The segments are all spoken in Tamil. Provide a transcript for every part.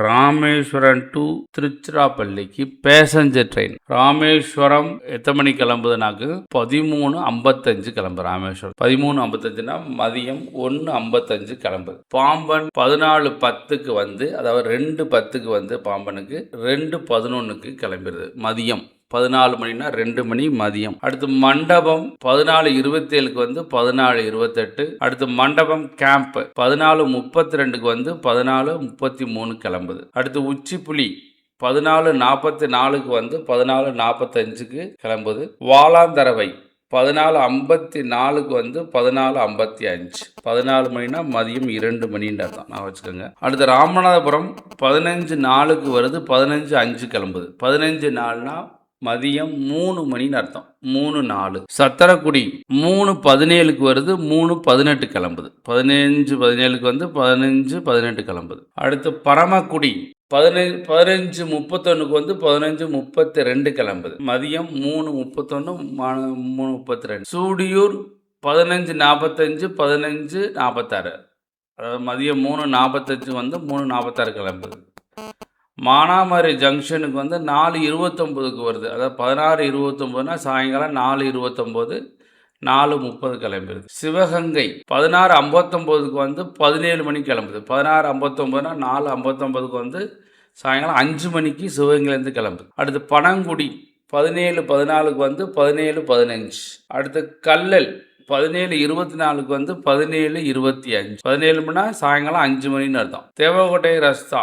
ராமேஸ்வரம் டு திருச்சிராப்பள்ளிக்கு பேசஞ்சர் ட்ரெயின் ராமேஸ்வரம் எத்தனை மணி கிளம்புதுனாக்கு? பதிமூணு ஐம்பத்தஞ்சு கிளம்பு ராமேஸ்வரம். பதிமூணு ஐம்பத்தஞ்சுனா மதியம் ஒன்று ஐம்பத்தஞ்சு கிளம்புது பாம்பன் பதினாலு பத்துக்கு வந்து அதாவது ரெண்டு பத்துக்கு வந்து பாம்பனுக்கு ரெண்டு பதினொன்றுக்கு கிளம்பிடுது மதியம். பதினாலு மணினா ரெண்டு மணி மதியம். அடுத்து மண்டபம் பதினாலு இருபத்தேழுக்கு வந்து பதினாலு இருபத்தெட்டு. அடுத்து மண்டபம் கேம்ப் பதினாலு முப்பத்தி ரெண்டுக்கு வந்து பதினாலு முப்பத்தி மூணு கிளம்புது. அடுத்து உச்சிப்புலி பதினாலு நாற்பத்தி நாலுக்கு வந்து பதினாலு நாற்பத்தஞ்சுக்கு கிளம்புது. வாலாந்தரவை பதினாலு ஐம்பத்தி நாலுக்கு வந்து பதினாலு ஐம்பத்தி அஞ்சு பதினாலு மணினா மதியம் இரண்டு மணின்ற தான். நான் வச்சுக்கோங்க. அடுத்து ராமநாதபுரம் பதினஞ்சு நாலுக்கு வருது பதினஞ்சு அஞ்சு கிளம்புது. பதினஞ்சு நாலுனா மதியம் மூணு மணின்னு அர்த்தம். மூணு நாலு. சத்திரக்குடி மூணு பதினேழுக்கு வருது மூணு பதினெட்டு கிளம்புது. பதினஞ்சு பதினேழுக்கு வந்து பதினஞ்சு பதினெட்டு கிளம்புது. அடுத்து பரமக்குடி பதினஞ்சு பதினஞ்சு முப்பத்தொன்னுக்கு வந்து பதினஞ்சு முப்பத்தி ரெண்டு கிளம்புது. மதியம் மூணு முப்பத்தொன்று மூணு முப்பத்தி ரெண்டு சூடியூர் பதினஞ்சு நாற்பத்தஞ்சு பதினஞ்சு நாற்பத்தாறு அதாவது மதியம் மூணு நாற்பத்தஞ்சு வந்து மூணு நாற்பத்தாறு கிளம்புது. மானாமரி ஜங்ஷனுக்கு வந்து நாலு இருபத்தொம்போதுக்கு வருது. அதாவது பதினாறு இருபத்தொம்போதுனா சாயங்காலம் நாலு இருபத்தொம்போது நாலு முப்பது கிளம்பிடுது சிவகங்கை பதினாறு ஐம்பத்தொம்போதுக்கு வந்து பதினேழு மணிக்கு கிளம்புது. பதினாறு ஐம்பத்தொம்போதுனா நாலு ஐம்பத்தொம்போதுக்கு வந்து சாயங்காலம் அஞ்சு மணிக்கு சிவகங்கையிலேருந்து கிளம்புது. அடுத்து பனங்குடி பதினேழு பதினாலுக்கு வந்து பதினேழு பதினஞ்சு. அடுத்து கல்லல் பதினேழு இருபத்தி நாலுக்கு வந்து பதினேழு இருபத்தி அஞ்சு. பதினேழு மணினா சாயங்காலம் அஞ்சு மணின்னு அர்த்தம். தேவகோட்டை ரஸ்தா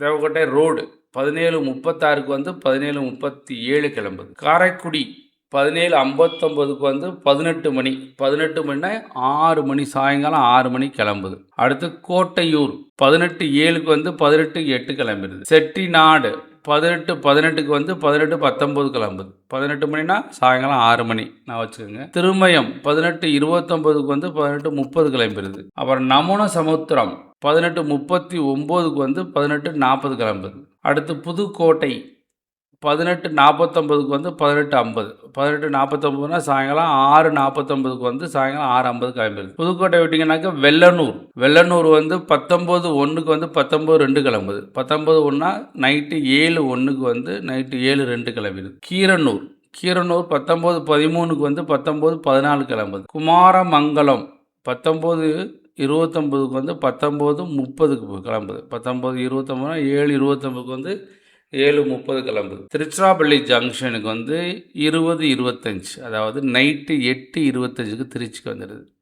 தேவக்கோட்டை ரோடு பதினேழு முப்பத்தாறுக்கு வந்து பதினேழு முப்பத்தி ஏழு கிளம்புது. காரைக்குடி பதினேழு ஐம்பத்தொம்போதுக்கு வந்து பதினெட்டு மணி பதினெட்டு மணினா ஆறு மணி சாயங்காலம் ஆறு மணி கிளம்புது. அடுத்து கோட்டையூர் பதினெட்டு ஏழுக்கு வந்து பதினெட்டு எட்டு கிளம்பிடுது செட்டிநாடு பதினெட்டு பதினெட்டுக்கு வந்து பதினெட்டு பத்தொம்போது கிளம்புது. பதினெட்டு மணினா சாயங்காலம் ஆறு மணி நான் வச்சுக்கோங்க. திருமயம் பதினெட்டு இருபத்தொம்போதுக்கு வந்து பதினெட்டு முப்பது கிளம்பிடுது அப்புறம் நமுன சமுத்திரம் பதினெட்டு முப்பத்தி ஒம்போதுக்கு வந்து பதினெட்டு நாற்பது கிளம்புது அடுத்து புதுக்கோட்டை பதினெட்டு நாற்பத்தொம்பதுக்கு வந்து பதினெட்டு ஐம்பது. பதினெட்டு நாற்பத்தொம்பதுனா சாயங்காலம் ஆறு நாற்பத்தொம்பதுக்கு வந்து சாயங்காலம் ஆறு ஐம்பது கிளம்பிடுது. புதுக்கோட்டை விட்டிங்கனாக்கா வெள்ளனூர். வெள்ளனூர் வந்து பத்தொம்போது ஒன்றுக்கு வந்து பத்தொம்போது ரெண்டு கிளம்புது. பத்தொம்போது ஒன்றா நைட்டு ஏழு ஒன்றுக்கு வந்து நைட்டு ஏழு ரெண்டு கிளம்பிடுது. கீரனூர். கீரனூர் பத்தொம்போது பதிமூணுக்கு வந்து பத்தொம்போது பதினாலு கிளம்புது. குமாரமங்கலம் பத்தொம்போது இருபத்தொம்போதுக்கு வந்து பத்தொம்போது முப்பதுக்கு கிளம்புது. பத்தொம்போது இருபத்தொம்போதுனா ஏழு இருபத்தொம்போதுக்கு வந்து ஏழு முப்பது கிளம்புது. திருச்சிராப்பள்ளி ஜங்ஷனுக்கு வந்து இருபது இருபத்தஞ்சு அதாவது நைட்டு எட்டு இருபத்தஞ்சுக்கு திருச்சிக்கு வந்துடுது.